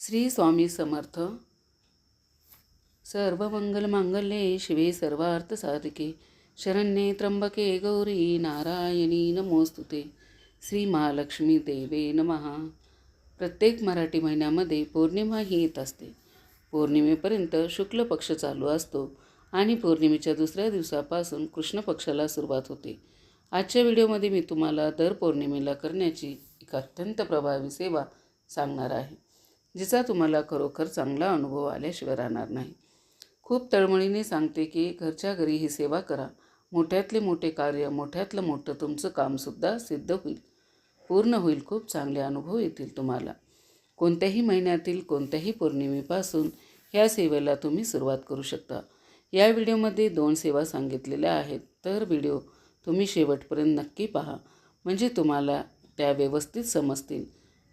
श्री स्वामी समर्थ. सर्व मंगल मांगल्ये शिवे सर्वार्थ साधके शरण्ये त्र्यंबके गौरी नारायणी नमोस्तुते. श्री महालक्ष्मी देवे नमहा प्रत्येक मराठी महिन्यामध्ये पौर्णिमा ही येत असते. पौर्णिमेपर्यंत शुक्ल पक्ष चालू असतो आणि पौर्णिमेच्या दुसऱ्या दिवसापासून कृष्ण पक्षाला सुरुवात होते. आजच्या व्हिडिओमध्ये मी तुम्हाला दर पौर्णिमेला करण्याची एक अत्यंत प्रभावी सेवा सांगणार आहे. जिचा तुम्हाला खरोखर चांगला अनुभव आल्याशिवाय राहणार नाही. खूप तळमळीने सांगते की घरच्या घरी ही सेवा करा. मोठ्यातले मोठे कार्य मोठ्यातलं मोठं तुमचं कामसुद्धा सिद्ध होईल. पूर्ण होईल. खूप चांगले अनुभव येतील तुम्हाला. कोणत्याही महिन्यातील कोणत्याही पौर्णिमेपासून ह्या सेवेला तुम्ही सुरुवात करू शकता. या व्हिडिओमध्ये दोन सेवा सांगितलेल्या आहेत. तर व्हिडिओ तुम्ही शेवटपर्यंत नक्की पहा. म्हणजे तुम्हाला त्या व्यवस्थित समजतील.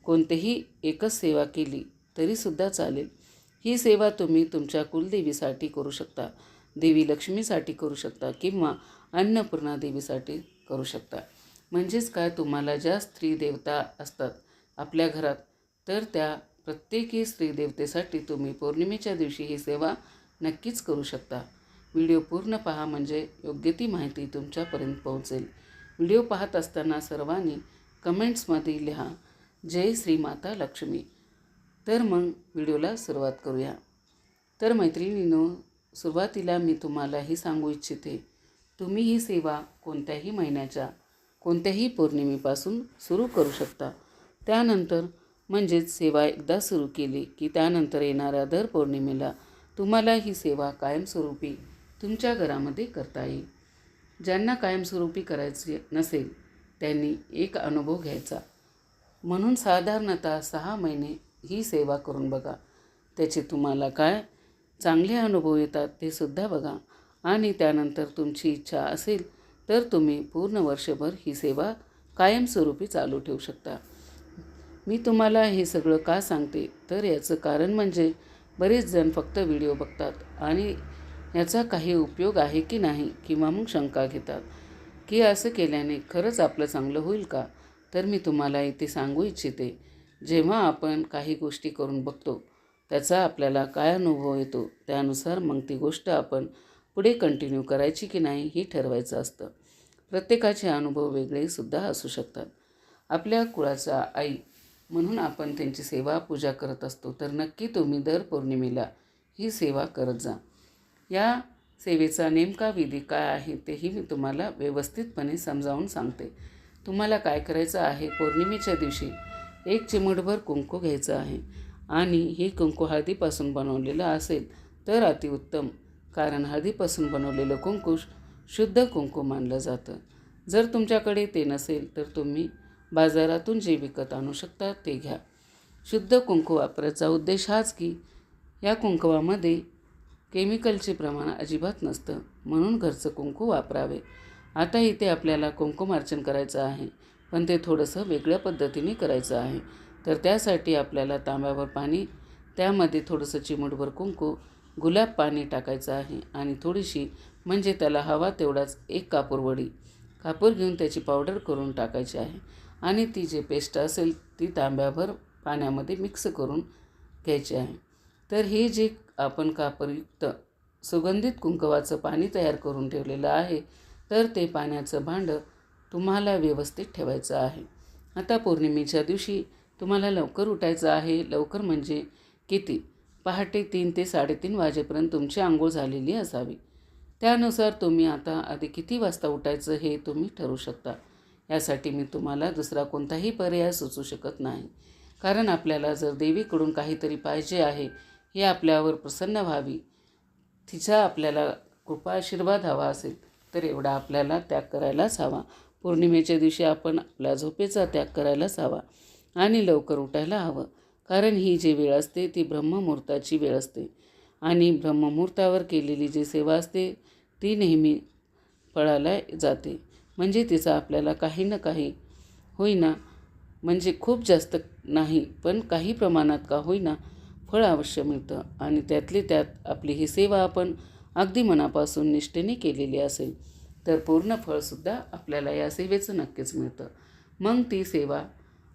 कोणतेही एकच सेवा केली तरीसुद्धा चालेल. ही सेवा तुम्ही तुमच्या कुलदेवीसाठी करू शकता देवी लक्ष्मीसाठी करू शकता किंवा अन्नपूर्णा देवीसाठी करू शकता. म्हणजेच काय? तुम्हाला ज्या स्त्री देवता असतात आपल्या घरात तर त्या प्रत्येकी स्त्री देवतेसाठी तुम्ही पौर्णिमेच्या दिवशी ही सेवा नक्कीच करू शकता. व्हिडिओ पूर्ण पहा म्हणजे योग्य ती माहिती तुमच्यापर्यंत पोहोचेल. व्हिडिओ पाहत असताना सर्वांनी कमेंट्समध्ये लिहा जय श्री माता लक्ष्मी. तर मग व्हिडिओला सुरुवात करूया. तर मैत्रिणीनो सुरुवातीला मी तुम्हाला ही सांगू इच्छिते तुम्ही ही सेवा कोणत्याही महिन्याच्या कोणत्याही पौर्णिमेपासून सुरू करू शकता. त्यानंतर म्हणजेच सेवा एकदा सुरू केली की त्यानंतर येणाऱ्या दर पौर्णिमेला तुम्हाला ही सेवा कायमस्वरूपी तुमच्या घरामध्ये करता येईल. ज्यांना कायमस्वरूपी करायची नसेल त्यांनी एक अनुभव घ्यायचा. म्हणून साधारणतः सहा महिने ही सेवा करून बघा. त्याचे तुम्हाला काय चांगले अनुभव येतात ते सुद्धा बघा. आणि त्यानंतर तुमची इच्छा असेल तर तुम्ही पूर्ण वर्षभर ही सेवा कायमस्वरूपी चालू ठेवू शकता. मी तुम्हाला हे सगळं का सांगते? तर याचं कारण म्हणजे बरेच जण फक्त व्हिडिओ बघतात आणि याचा काही उपयोग आहे की नाही किंवा मग शंका घेतात की असं केल्याने खरंच आपलं चांगलं होईल का? तर मी तुम्हाला इथे सांगू इच्छिते जेव्हा आपण काही गोष्टी करून बघतो त्याचा आपल्याला काय अनुभव येतो त्यानुसार मग ती गोष्ट आपण पुढे कंटिन्यू करायची की नाही हे ठरवायचं असतं. प्रत्येकाचे अनुभव वेगळेसुद्धा असू शकतात. आपल्या कुळाचा आई म्हणून आपण त्यांची सेवा पूजा करत असतो तर नक्की तुम्ही दर पौर्णिमेला ही सेवा करत जा. या सेवेचा नेमका विधी काय आहे तेही मी तुम्हाला व्यवस्थितपणे समजावून सांगते. तुम्हाला काय करायचं आहे पौर्णिमेच्या दिवशी एक चिमटभर कुंकू घ्यायचं आहे. आणि ही कुंकू हळदीपासून बनवलेलं असेल तर अतिउत्तम कारण हळदीपासून बनवलेलं कुंकू शुद्ध कुंकू मानलं जातं. जर तुमच्याकडे ते नसेल तर तुम्ही बाजारातून जे विकत आणू शकता ते घ्या. शुद्ध कुंकू वापरायचा उद्देश हाच की या कुंकवामध्ये केमिकलचे प्रमाण अजिबात नसतं म्हणून घरचं कुंकू वापरावे. आता इथे आपल्याला कुंकुमार्चन करायचं आहे. पण ते थोडंसं वेगळ्या पद्धतीने करायचं आहे. तर त्यासाठी आपल्याला तांब्यावर पाणी त्यामध्ये थोडंसं चिमूटभर कुंकू गुलाब पाणी टाकायचं आहे आणि थोडीशी म्हणजे त्याला हवा तेवढाच एक कापूरवडी कापूर घेऊन त्याची पावडर करून टाकायची आहे आणि ती जे पेस्ट असेल ती तांब्याभर पाण्यामध्ये मिक्स करून घ्यायची आहे. तर हे जे आपण कापरयुक्त सुगंधित कुंकवाचं पाणी तयार करून ठेवलेलं आहे तर ते पाण्याचं भांडं तुम्हाला व्यवस्थित ठेवायचं आहे. आता पौर्णिमेच्या दिवशी तुम्हाला लवकर उठायचं आहे. लवकर म्हणजे किती? पहाटे तीन ते साडेतीन वाजेपर्यंत तुमची आंघोळ झालेली असावी. त्यानुसार तुम्ही आता आधी किती वाजता उठायचं हे तुम्ही ठरवू शकता. यासाठी मी तुम्हाला दुसरा कोणताही पर्याय सुचू शकत नाही. कारण आपल्याला जर देवीकडून काहीतरी पाहिजे आहे हे आपल्यावर प्रसन्न व्हावी. तिचा आपल्याला कृपा आशीर्वाद हवा असेल तर एवढा आपल्याला त्याग करायलाच हवा. पौर्णिमेच्या दिवशी आपण आपल्या झोपेचा त्याग करायलाच हवा आणि लवकर उठायला हवं. कारण ही जी वेळ असते ती ब्रह्ममुहूर्ताची वेळ असते. आणि ब्रह्ममुहूर्तावर केलेली जी सेवा असते ती नेहमी फळाला जाते. म्हणजे तिचा आपल्याला काही ना काही होईना. म्हणजे खूप जास्त नाही पण काही प्रमाणात का होईना फळ अवश्य मिळतं. आणि त्यातली त्यात आपली ही सेवा आपण अगदी मनापासून निष्ठेने केलेली असेल. तर पूर्ण फळसुद्धा आपल्याला या सेवेचं नक्कीच मिळतं. मग ती सेवा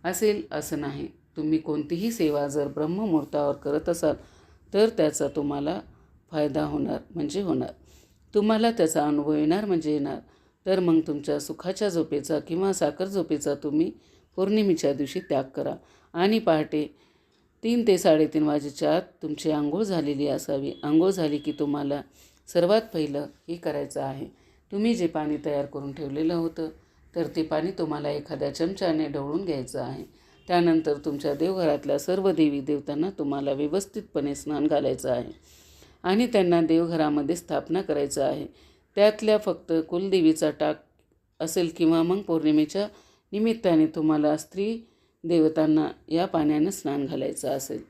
असेल असं नाही. तुम्ही कोणतीही सेवा जर ब्रह्ममुहूर्तावर करत असाल तर त्याचा तुम्हाला फायदा होणार म्हणजे होणार. तुम्हाला त्याचा अनुभव येणार म्हणजे येणार. तर मग तुमच्या सुखाच्या झोपेचा किंवा साखर झोपेचा तुम्ही पौर्णिमेच्या दिवशी त्याग करा. आणि पहाटे तीन ते साडेतीन वाजेच्या आत तुमची आंघोळ झालेली असावी. आंघोळ झाली की तुम्हाला सर्वात पहिलं हे करायचं आहे. तुम्ही जे पाणी तयार करून ठेवलेलं होतं तर ते पाणी तुम्हाला एखाद्या चमच्याने ढवळून घ्यायचं आहे. त्यानंतर तुमच्या देवघरातल्या सर्व देवी देवतांना तुम्हाला व्यवस्थितपणे स्नान घालायचं आहे आणि त्यांना देवघरामध्ये स्थापना करायचं आहे. त्यातल्या फक्त कुलदेवीचा टाक असेल किंवा मग पौर्णिमेच्या निमित्ताने तुम्हाला स्त्री देवतांना या पाण्यानं स्नान घालायचं असेल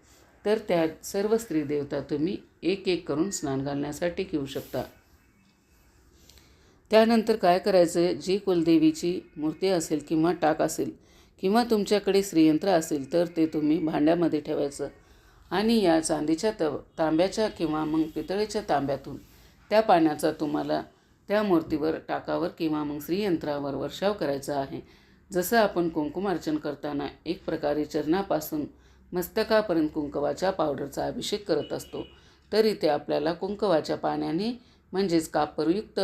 तर त्या सर्व स्त्री देवता तुम्ही एक एक करून स्नान घालण्यासाठी घेऊ शकता. त्यानंतर काय करायचं जी कुलदेवीची मूर्ती असेल किंवा टाक असेल किंवा तुमच्याकडे श्रीयंत्र असेल तर ते तुम्ही भांड्यामध्ये ठेवायचं. आणि या चांदीच्या तव तांब्याच्या किंवा मग पितळेच्या तांब्यातून त्या पाण्याचा तुम्हाला त्या मूर्तीवर टाकावर किंवा मग श्रीयंत्रावर वर्षाव करायचा आहे. जसं आपण कुंकुमार्चन करताना एक प्रकारे चरणापासून मस्तकापर्यंत कुंकवाच्या पावडरचा अभिषेक करत असतो तरी ते आपल्याला कुंकवाच्या पाण्याने म्हणजेच कापरयुक्त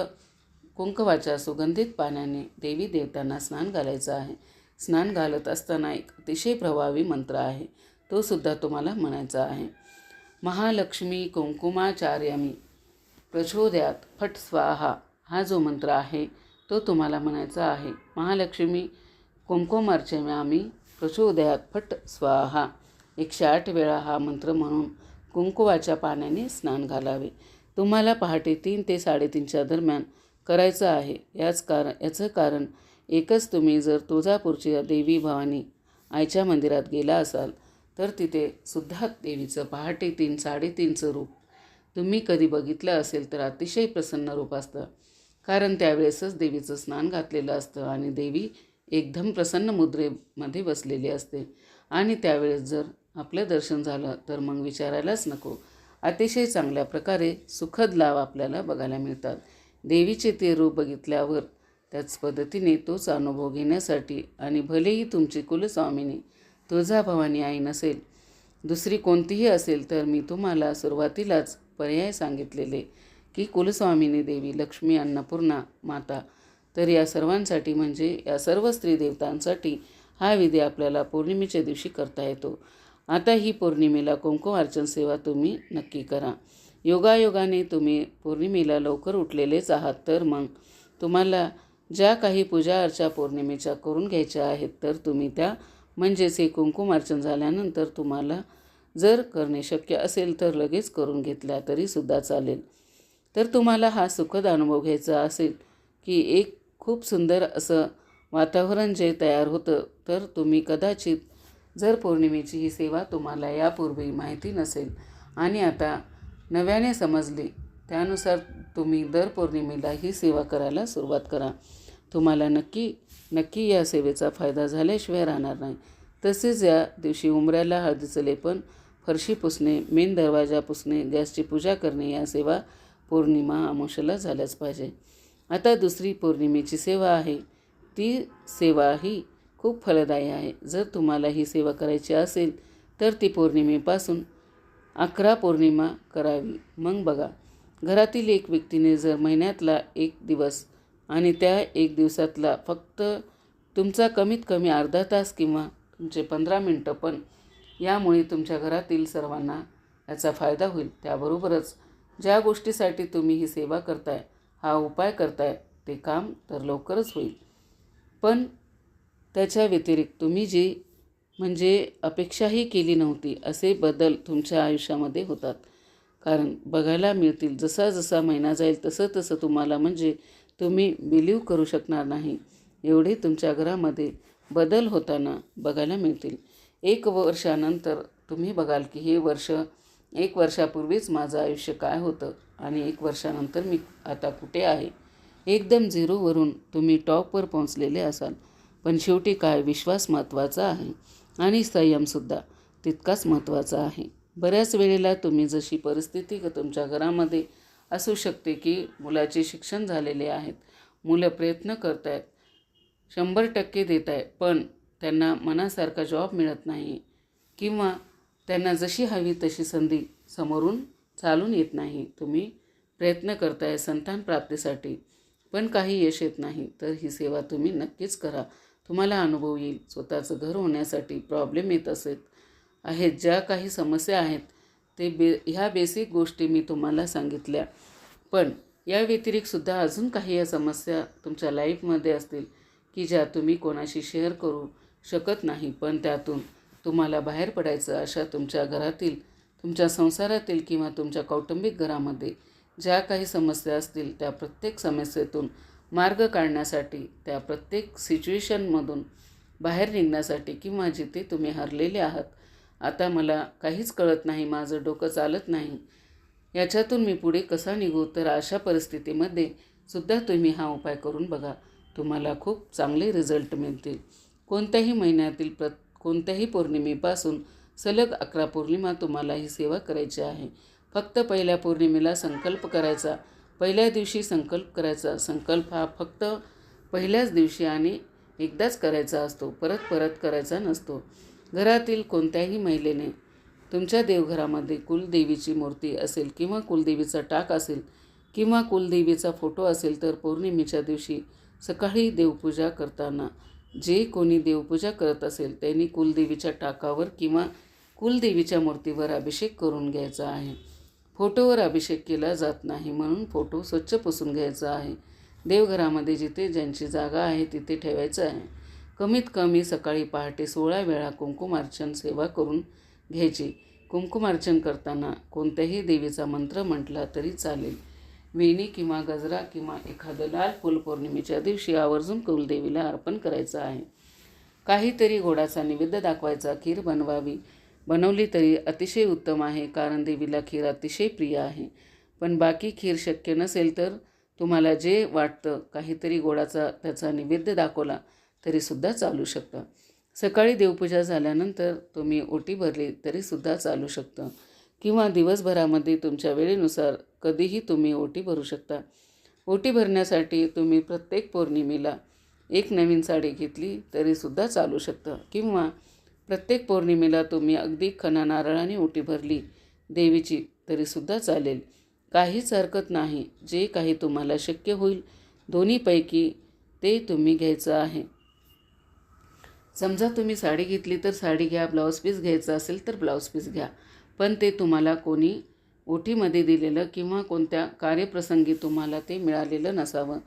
कुंकवाच्या सुगंधित पाण्याने देवी देवतांना स्नान घालायचं आहे. स्नान घालत असताना एक अतिशय प्रभावी मंत्र आहे. तो सुद्धा तुम्हाला म्हणायचा आहे. महालक्ष्मी कुंकुमाचार्यामी प्रचोदयात फट स्वाहा हा जो मंत्र आहे तो तुम्हाला म्हणायचा आहे. महालक्ष्मी कुंकुमार्चम्यामी प्रचोदयात फट स्वाहा. एकशे आठ वेळा हा मंत्र म्हणून कुंकुवाच्या पाण्याने स्नान घालावे. तुम्हाला पहाटे तीन ते साडेतीनच्या दरम्यान करायचं आहे. याच कारण याचं कारण एकच तुम्ही जर तुळजापूरच्या देवी भवानी आईच्या मंदिरात गेला असाल तर तिथे सुद्धा देवीचं पहाटे तीन साडेतीनचं रूप तुम्ही कधी बघितलं असेल तर अतिशय प्रसन्न रूप असतं. कारण त्यावेळेसच देवीचं स्नान घातलेलं असतं आणि देवी एकदम प्रसन्न मुद्रेमध्ये बसलेली असते. आणि त्यावेळेस जर आपलं दर्शन झालं तर मग विचारायलाच नको. अतिशय चांगल्या प्रकारे सुखद लाभ आपल्याला बघायला मिळतात. देवीचे ते रूप बघितल्यावर त्याच पद्धतीने तोच अनुभव घेण्यासाठी आणि भलेही तुमची कुलस्वामिनी तुळजाभवानी आई नसेल दुसरी कोणतीही असेल तर मी तुम्हाला सुरुवातीलाच पर्याय सांगितलेले की कुलस्वामिनी देवी लक्ष्मी अन्नपूर्णा माता. तर या सर्वांसाठी म्हणजे या सर्व स्त्री देवतांसाठी हा विधी आपल्याला पौर्णिमेच्या दिवशी करता येतो. आता ही पौर्णिमेला कुंकुमार्चन सेवा तुम्ही नक्की करा. योगायोगाने तुम्ही पौर्णिमेला लवकर उठलेलेच आहात. तर मग तुम्हाला ज्या काही पूजा अर्चा पौर्णिमेच्या करून घ्यायच्या आहेत तर तुम्ही त्या म्हणजेच हे कुंकुमार्चन झाल्यानंतर तुम्हाला जर करणे शक्य असेल तर लगेच करून घेतल्या तरीसुद्धा चालेल. तर तुम्हाला हा सुखद अनुभव घ्यायचा असेल की एक खूप सुंदर असं वातावरण जे तयार होतं तर तुम्ही कदाचित जर पौर्णिमेची ही सेवा तुम्हाला यापूर्वी माहिती नसेल आणि आता नव्याने समजली त्यानुसार तुम्ही दर पौर्णिमेला ही सेवा करायला सुरुवात करा. तुम्हाला नक्की नक्की या सेवेचा फायदा झाल्याशिवाय राहणार नाही. तसेच या दिवशी उमऱ्याला हळदीचं लेपन फरशी पुसणे मेन दरवाजा पुसणे गॅसची पूजा करणे या सेवा पौर्णिमा अमोशाला झाल्याच पाहिजे. आता दुसरी पौर्णिमेची सेवा आहे. ती सेवा ही खूप फलदायी आहे. जर तुम्हाला ही सेवा करायची असेल तर ती पौर्णिमेपासून अकरा पौर्णिमा करावी. मग बघा घरातील एक व्यक्तीने जर महिन्यातला एक दिवस आणि त्या एक दिवसातला फक्त तुमचा कमीत कमी अर्धा तास किंवा तुमचे पंधरा मिनटं पण यामुळे तुमच्या घरातील सर्वांना याचा फायदा होईल. त्याबरोबरच ज्या गोष्टीसाठी तुम्ही ही सेवा करताय हा उपाय करताय ते काम तर लवकरच होईल. पण त्याच्या व्यतिरिक्त तुम्ही जी म्हणजे अपेक्षाही केली नव्हती असे बदल तुमच्या आयुष्यामध्ये होतात. कारण बघायला मिळतील जसा जसा महिना जाईल तसं तसं तुम्हाला म्हणजे तुम्ही बिलीव करू शकणार नाही. एवढे तुमच्या घरामध्ये बदल होताना बघायला मिळतील. एक वर्षानंतर तुम्ही बघाल की हे वर्ष एक वर्षापूर्वीच माझं आयुष्य काय होतं आणि एक वर्षानंतर मी आता कुठे आहे? एकदम झिरोवरून तुम्ही टॉपवर पोहोचलेले असाल. पण शेवटी काय विश्वास महत्त्वाचा आहे आणि संयमसुद्धा तितकाच महत्त्वाचा आहे. बऱ्याच वेळेला तुम्ही जशी परिस्थिती तुमच्या घरामध्ये असू शकते की मुलाचे शिक्षण झालेले आहेत मुलं प्रयत्न करत आहेत शंभर टक्के देत आहे पण त्यांना मनासारखा जॉब मिळत नाही किंवा त्यांना जशी हवी तशी संधी समोरून चालून येत नाही. तुम्ही प्रयत्न करताय संतान प्राप्तीसाठी पण काही यश येत नाही तर ही सेवा तुम्ही नक्कीच करा. तुम्हाला अनुभव येईल. स्वतःचं घर होण्यासाठी प्रॉब्लेम येत असेल. आहेत ज्या काही समस्या आहेत ते बे ह्या बेसिक गोष्टी मी तुम्हाला सांगितल्या. पण या व्यतिरिक्तसुद्धा अजून काही या समस्या तुमच्या लाईफमध्ये असतील की ज्या तुम्ही कोणाशी शेअर करू शकत नाही. पण त्यातून तुम्हाला बाहेर पडायचं अशा तुमच्या घरातील तुमच्या संसारातील किंवा तुमच्या कौटुंबिक घरामध्ये ज्या काही समस्या असतील त्या प्रत्येक समस्येतून मार्ग काढण्यासाठी त्या प्रत्येक सिच्युएशनमधून बाहेर निघण्यासाठी किंवा जिथे तुम्ही हरलेले आहात आता मला काहीच कळत नाही माझं डोकं चालत नाही. याच्यातून मी पुढे कसा निघू? तर अशा परिस्थितीमध्ये सुद्धा तुम्ही हा उपाय करून बघा. तुम्हाला खूप चांगले रिझल्ट मिळतील. कोणत्याही महिन्यातील प्र कोणत्याही पौर्णिमेपासून सलग अकरा पौर्णिमा तुम्हाला ही सेवा करायची आहे. फक्त पहिल्या पौर्णिमेला संकल्प करायचा पहिल्या दिवशी संकल्प करायचा संकल्प हा फक्त पहिल्याच दिवशी आणि एकदाच करायचा असतो परत परत करायचा नसतो. घरातील कोणत्याही महिलेने तुमच्या देवघरामध्ये कुलदेवीची मूर्ती असेल किंवा कुलदेवीचा टाक असेल किंवा कुलदेवीचा फोटो असेल तर पौर्णिमेच्या दिवशी सकाळी देवपूजा करताना जे कोणी देवपूजा करत असेल त्यांनी कुलदेवीच्या टाकावर किंवा कुलदेवीच्या मूर्तीवर अभिषेक करून घ्यायचा आहे. फोटोवर अभिषेक केला जात नाही म्हणून फोटो स्वच्छ पुसून घ्यायचा आहे. देवघरामध्ये जिथे ज्यांची जागा आहे तिथे ठेवायचं आहे. कमीत कमी सकाळी पहाटे सोळा वेळा कुंकुमार्चन सेवा करून घ्यायची. कुंकुमार्चन करताना कोणत्याही देवीचा मंत्र म्हटला तरी चालेल. वेणी किंवा गजरा किंवा एखादं लाल फुल पौर्णिमेच्या दिवशी आवर्जून कुलदेवीला अर्पण करायचं आहे. काहीतरी घोडाचा निवेद्य दाखवायचा खीर बनवावी बनवली तरी अतिशय उत्तम आहे कारण देवीला खीर अतिशय प्रिय आहे. पण बाकी खीर शक्य नसेल तर तुम्हाला जे वाटतं काहीतरी गोडाचा त्याचा निवेद्य दाखवला तरीसुद्धा चालू शकतं. सकाळी देवपूजा झाल्यानंतर तुम्ही ओटी भरली तरीसुद्धा चालू शकतं. किंवा दिवसभरामध्ये तुमच्या वेळेनुसार कधीही तुम्ही ओटी भरू शकता. ओटी भरण्यासाठी तुम्ही प्रत्येक पौर्णिमेला एक नवीन साडी घेतली तरीसुद्धा चालू शकतं. किंवा प्रत्येक पौर्णिमेला तुम्ही अगदी खना नारळाने ओटी भरली. देवीची तरीसुद्धा चालेल. काहीच हरकत नाही. जे काही तुम्हाला शक्य होईल दोन्हीपैकी ते तुम्ही घ्यायचं आहे. समजा तुम्ही साडी घेतली तर साडी घ्या ब्लाऊज पीस घ्यायचं असेल तर ब्लाऊज पीस घ्या. पण ते तुम्हाला कोणी ओटीमध्ये दिलेलं किंवा कोणत्या कार्यप्रसंगी तुम्हाला ते मिळालेलं नसावं.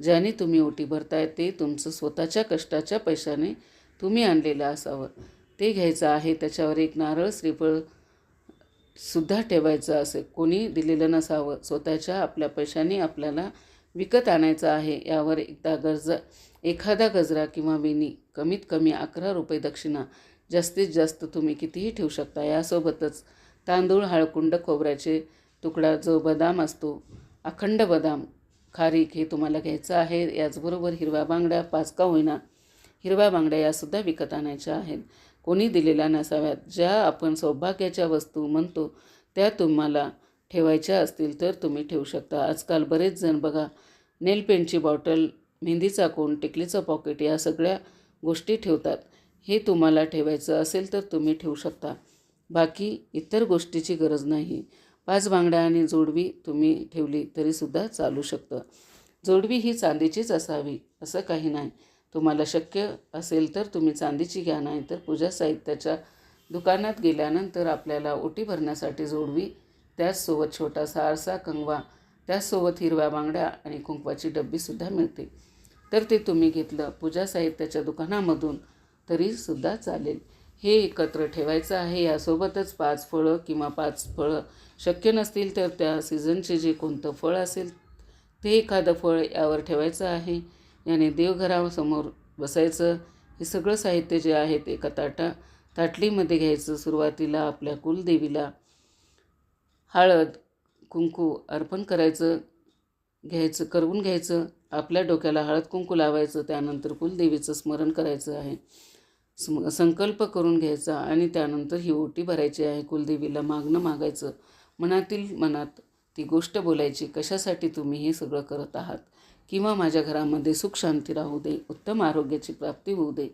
ज्याने तुम्ही ओटी भरताय ते तुमचं स्वतःच्या कष्टाच्या पैशाने तुम्ही आणलेलं असावं. ते घ्यायचं आहे त्याच्यावर एक नारळ श्रीफळ सुद्धा ठेवायचं असे कोणी दिलेलं नसावं. स्वतःच्या आपल्या पैशाने आपल्याला विकत आणायचं आहे. यावर एकदा गरजा एखादा गजरा किंवा वेणी कमीत कमी अकरा रुपये दक्षिणा जास्तीत जास्त तुम्ही कितीही ठेवू शकता. यासोबतच तांदूळ हळकुंड खोबऱ्याचे तुकडा जो बदाम असतो अखंड बदाम खारीक हे तुम्हाला घ्यायचं आहे. याचबरोबर हिरव्या बांगड्या पाच का होईना हिरव्या बांगड्या यासुद्धा विकत आणायच्या आहेत. कोणी दिलेल्या नसाव्यात. ज्या आपण सौभाग्याच्या वस्तू म्हणतो त्या तुम्हाला ठेवायच्या असतील तर तुम्ही ठेवू शकता. आजकाल बरेच जण बघा नेल पेंटची बॉटल मेहंदीचा कोण टिकलीचं पॉकेट या सगळ्या गोष्टी ठेवतात. हे तुम्हाला ठेवायचं असेल तर तुम्ही ठेवू शकता. बाकी इतर गोष्टीची गरज नाही. पाच बांगड्या आणि जोडवी तुम्ही ठेवली तरीसुद्धा चालू शकतं. जोडवी ही चांदीचीच असावी असं काही नाही. तुम्हाला शक्य असेल तर तुम्ही चांदीची घ्या नाही तर पूजा साहित्याच्या दुकानात गेल्यानंतर आपल्याला ओटी भरण्यासाठी जोडवी त्याचसोबत छोटासा आरसा कंगवा त्याचसोबत हिरव्या बांगड्या आणि कुंकवाची डब्बीसुद्धा मिळते. तर ते तुम्ही घेतलं पूजा साहित्याच्या दुकानामधून तरीसुद्धा चालेल. हे एकत्र ठेवायचं आहे. यासोबतच पाच फळं किंवा पाच फळं शक्य नसतील तर त्या सीझनचे जे कोणतं फळ असेल ते एखादं फळ यावर ठेवायचं आहे. याने देवघरासमोर बसायचं. हे सगळं साहित्य जे आहे ते एका ताटा ताटलीमध्ये घ्यायचं सुरुवातीला आपल्या कुलदेवीला. हळद कुंकू अर्पण करायचं घ्यायचं करवून घ्यायचं. आपल्या डोक्याला हळद कुंकू लावायचं. त्यानंतर कुलदेवीचं स्मरण करायचं आहे. स्म संकल्प करून घ्यायचा आणि त्यानंतर ही ओटी भरायची आहे. कुलदेवीला मागणं मागायचं. मनातील मनात ती गोष्ट बोलायची कशासाठी तुम्ही हे सगळं करत आहात? किंवा माझ्या घरामध्ये सुख शांती राहू दे उत्तम आरोग्याची प्राप्ती होऊ दे.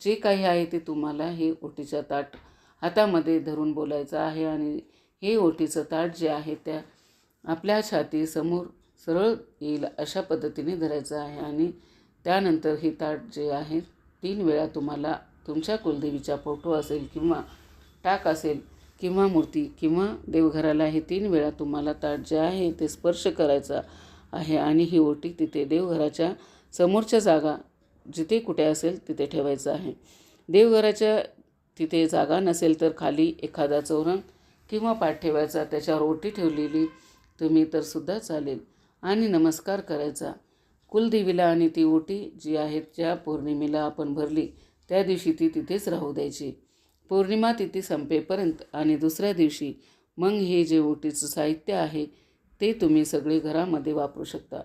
जे काही आहे ते तुम्हाला हे ओटीच्या ताट हातामध्ये धरून बोलायचं आहे आणि हे ओटीचं ताट जे आहे त्या आपल्या छातीसमोर सरळ येईल अशा पद्धतीने धरायचं आहे आणि त्यानंतर हे ताट जे आहे तीन वेळा तुम्हाला तुमच्या कुलदेवीचा फोटो असेल किंवा टाक असेल किंवा मूर्ती किंवा देवघराला हे तीन वेळा तुम्हाला ताट जे आहे ते स्पर्श करायचा आहे आणि ही ओटी तिथे देवघराच्या समोरच्या जागा जिथे कुठे असेल तिथे ठेवायचं आहे. देवघराच्या तिथे जागा नसेल तर खाली एखादा चौरंग किंवा पाठ ठेवायचा त्याच्यावर ओटी ठेवलेली तुम्ही तर सुद्धा चालेल. आणि नमस्कार करायचा. कुलदेवीला आणि ती ओटी जी आहेत ज्या पौर्णिमेला आपण भरली त्या दिवशी ती तिथेच राहू द्यायची. पौर्णिमा तिथी संपेपर्यंत आणि दुसऱ्या दिवशी मग हे जे ओटीचं साहित्य आहे ते तुम्ही सगळे घरामध्ये वापरू शकता.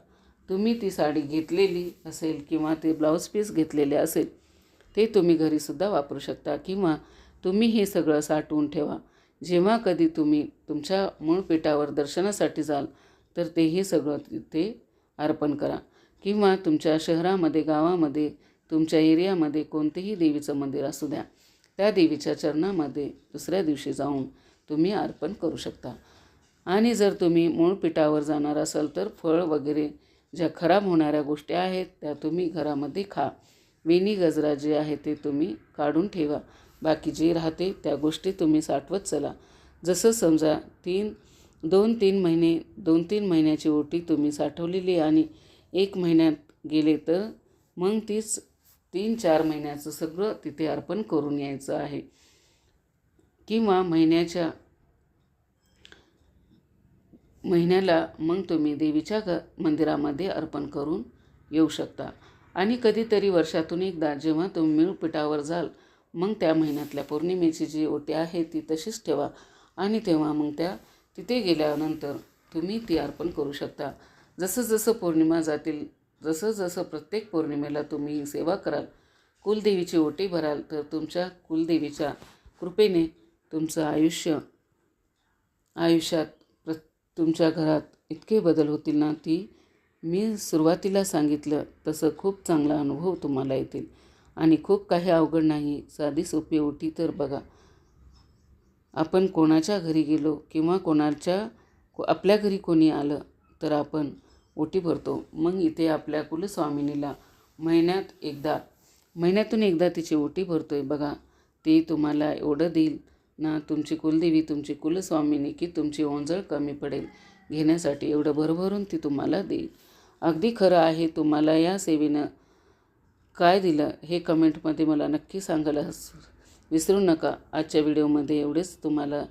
तुम्ही ती साडी घेतलेली असेल किंवा ते ब्लाऊज पीस घेतलेले असेल ते तुम्ही घरीसुद्धा वापरू शकता किंवा तुम्ही हे सगळं साठवून ठेवा. जेव्हा कधी तुम्ही तुमच्या मूळ पेटावर दर्शनासाठी जाल तर ते हे सगळं तिथे अर्पण करा. किंवा तुमच्या शहरामध्ये गावामध्ये तुमच्या एरियामध्ये कोणतेही देवीचं मंदिर असू द्या. त्या देवीच्या चरणामध्ये दुसऱ्या दिवशी जाऊन तुम्ही अर्पण करू शकता. आणि जर तुम्ही मूळ पिठावर जाणार असाल तर फळ वगैरे ज्या खराब होणाऱ्या गोष्टी आहेत त्या तुम्ही घरामध्ये खा. वेणी गजरा जे आहे ते तुम्ही काढून ठेवा. बाकी जे राहते त्या गोष्टी तुम्ही साठवत चला. जसं समजा तीन दोन तीन महिने दोन तीन महिन्याची ओटी तुम्ही साठवलेली आणि एक महिन्यात गेले तर मग तीच तीन चार महिन्याचं सगळं तिथे अर्पण करून यायचं आहे. किंवा महिन्याच्या महिन्याला मग तुम्ही देवीच्या घ मंदिरामध्ये अर्पण करून येऊ शकता. आणि कधीतरी वर्षातून एकदा जेव्हा तुम्ही मिळपिठावर जाल मग त्या महिन्यातल्या पौर्णिमेची जी ओटी आहे ती तशीच ठेवा. आणि तेव्हा मग त्या तिथे गेल्यानंतर तुम्ही ती अर्पण करू शकता. जसं जसं पौर्णिमा जातील जसं जसं प्रत्येक पौर्णिमेला तुम्ही सेवा कराल कुलदेवीची ओटी भराल तर तुमच्या कुलदेवीच्या कृपेने तुमचं आयुष्य आयुष्यात प्र तुमच्या घरात इतके बदल होतील ना ती मी सुरुवातीला सांगितलं तसं खूप चांगला अनुभव तुम्हाला येतील. आणि खूप काही अवघड नाही साधी सोपी ओटी तर बघा. आपण कोणाच्या घरी गेलो किंवा कोणाच्या आपल्या घरी कोणी आलं तर आपण ओटी भरतो. मग इथे आपल्या कुलस्वामिनीला महिन्यात एकदा महिन्यातून एकदा तिची ओटी भरतो आहे बघा ती तुम्हाला एवढं देईल ना तुमची कुलदेवी तुमची कुलस्वामिनी की तुमची ओंजळ कमी पडेल. घेण्यासाठी एवढं भरभरून ती तुम्हाला देईल. अगदी खरं आहे तुम्हाला या सेवेनं काय दिलं हे कमेंटमध्ये मला नक्की सांगायला विसरू नका. आजच्या व्हिडिओमध्ये एवढेच. तुम्हाला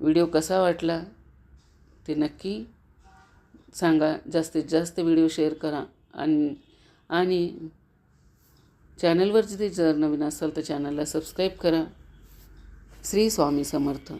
व्हिडिओ कसा वाटला ते नक्की सांगा जास्तीत जास्त व्हिडिओ शेअर करा. आणि आणि चॅनलवर जिथे जर नवीन असाल तर चॅनलला सबस्क्राईब करा. श्री स्वामी समर्थ.